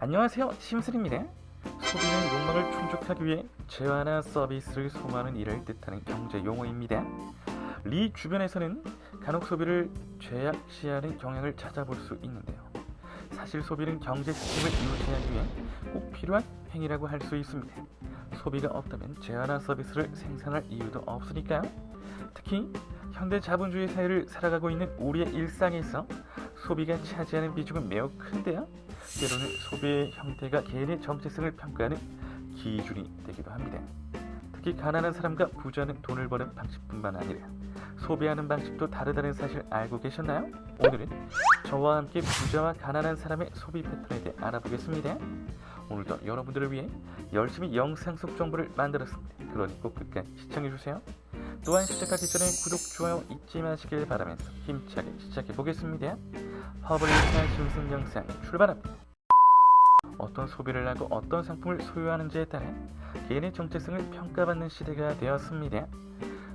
안녕하세요 심슬입니다. 소비는 욕망을 충족하기 위해 재화나 서비스를 소모하는 일을 뜻하는 경제 용어입니다. 리 주변에서는 간혹 소비를 죄악시하는 경향을 찾아볼 수 있는데요. 사실 소비는 경제 시스템을 유지하기 위해 꼭 필요한 행위라고 할 수 있습니다. 소비가 없다면 재화나 서비스를 생산할 이유도 없으니까요. 특히 현대 자본주의 사회를 살아가고 있는 우리의 일상에서 소비가 차지하는 비중은 매우 큰데요. 때로는 소비의 형태가 개인의 정체성을 평가하는 기준이 되기도 합니다. 특히 가난한 사람과 부자는 돈을 버는 방식뿐만 아니라 소비하는 방식도 다르다는 사실 알고 계셨나요? 오늘은 저와 함께 부자와 가난한 사람의 소비 패턴에 대해 알아보겠습니다. 오늘도 여러분들을 위해 열심히 영상 속 정보를 만들었습니다. 그러니 꼭 끝까지 시청해주세요. 또한 시작하기 전에 구독, 좋아요 잊지 마시길 바라면서 힘차게 시작해 보겠습니다. 허블리스한 심슨 영상 출발합니다. 어떤 소비를 하고 어떤 상품을 소유하는지에 따라 개인의 정체성을 평가받는 시대가 되었습니다.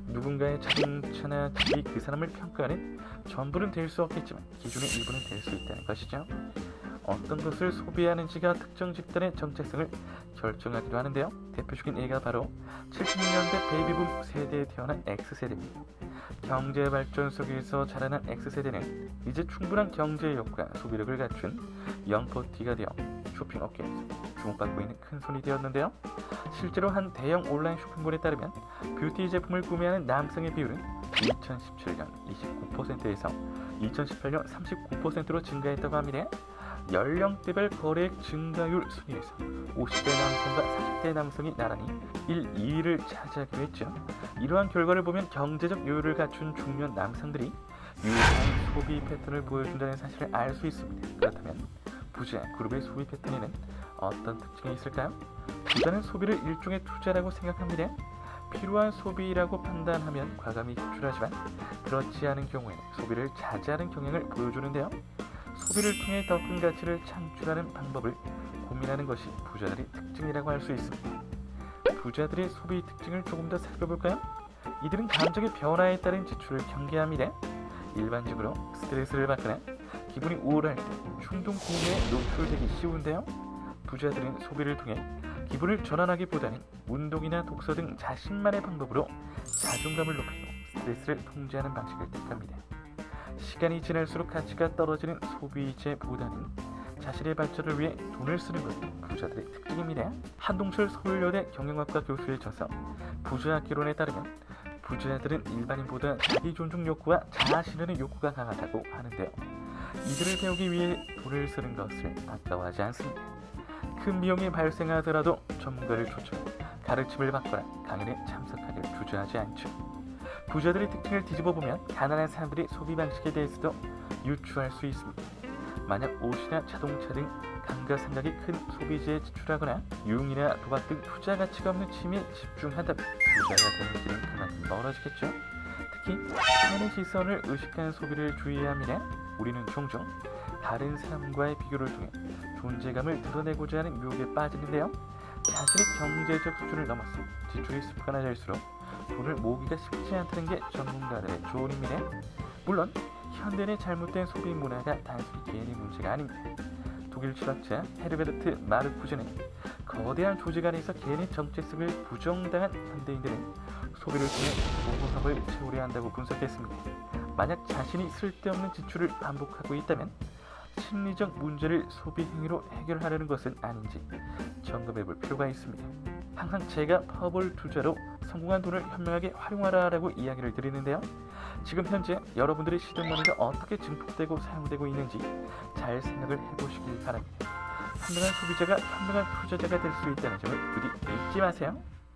누군가의 자동차나 집이 그 사람을 평가하는 전부는 될 수 없겠지만 기준의 일부는 될 수 있다는 것이죠. 어떤 것을 소비하는지가 특정 집단의 정체성을 결정하기도 하는데요. 대표적인 예가 바로 70년대 베이비붐 세대에 태어난 X세대입니다. 경제 발전 속에서 자라난 X세대는 이제 충분한 경제 욕과 소비력을 갖춘 영포티가 되어 쇼핑 업계에서 주목받고 있는 큰 손이 되었는데요. 실제로 한 대형 온라인 쇼핑몰에 따르면 뷰티 제품을 구매하는 남성의 비율은 2017년 29%에서 2018년 39%로 증가했다고 합니다. 연령대별 거래액 증가율 순위에서 50대 남성과 40대 남성이 나란히 1, 2위를 차지하기도 했죠. 이러한 결과를 보면 경제적 여유를 갖춘 중년 남성들이 유사한 소비 패턴을 보여준다는 사실을 알 수 있습니다. 그렇다면 부자 그룹의 소비 패턴에는 어떤 특징이 있을까요? 부자는 소비를 일종의 투자라고 생각합니다. 필요한 소비라고 판단하면 과감히 지출하지만 그렇지 않은 경우에는 소비를 자제하는 경향을 보여주는데요. 소비를 통해 더 큰 가치를 창출하는 방법을 고민하는 것이 부자들의 특징이라고 할 수 있습니다. 부자들의 소비 특징을 조금 더 살펴볼까요? 이들은 감정의 변화에 따른 지출을 경계합니다. 일반적으로 스트레스를 받거나 기분이 우울할 때 충동 구매에 노출되기 쉬운데요. 부자들은 소비를 통해 기분을 전환하기보다는 운동이나 독서 등 자신만의 방법으로 자존감을 높이고 스트레스를 통제하는 방식을 택합니다. 시간이 지날수록 가치가 떨어지는 소비재보다는 자신의 발전을 위해 돈을 쓰는 것이 부자들의 특징입니다. 한동철 서울여대 경영학과 교수의 저서 부자학개론에 따르면 부자들은 일반인보다 자기 존중 욕구와 자아 실현의 욕구가 강하다고 하는데요. 이들을 배우기 위해 돈을 쓰는 것을 아까워하지 않습니다. 큰 비용이 발생하더라도 전문가를 초청, 가르침을 받거나 강연에 참석하기를 주저하지 않죠. 부자들의 특징을 뒤집어 보면 가난한 사람들의 소비 방식에 대해서도 유추할 수 있습니다. 만약 옷이나 자동차 등 감가 상각이 큰 소비재에 지출하거나 유흥이나 도박 등 투자 가치가 없는 취미에 집중한다면 부자가 되는 길은 그만큼 멀어지겠죠. 특히 타인의 시선을 의식한 소비를 주의해야 합니다. 우리는 종종 다른 사람과의 비교를 통해 존재감을 드러내고자 하는 유혹에 빠지는데요. 자신의 경제적 수준을 넘어서 지출이 습관화될수록 돈을 모으기가 쉽지 않다는 게 전문가들의 조언입니다. 물론 현대의 잘못된 소비 문화가 단순히 개인의 문제가 아닙니다. 독일 철학자 헤르베르트 마르쿠즈는 거대한 조직 안에서 개인의 정체성을 부정당한 현대인들은 소비를 통해 모호함을 채우려 한다고 분석했습니다. 만약 자신이 쓸데없는 지출을 반복하고 있다면 심리적 문제를 소비 행위로 해결하려는 것은 아닌지 점검해 볼 필요가 있습니다. 항상 제가 퍼블 투자로 성공한 돈을 현명하게 활용하라라고 이야기를 드리는데요. 지금 현재 여러분들의 시드머니가 어떻게 증폭되고 사용되고 있는지 잘 생각을 해보시길 바랍니다. 현명한 소비자가 현명한 투자자가 될 수 있다는 점을 부디 잊지 마세요.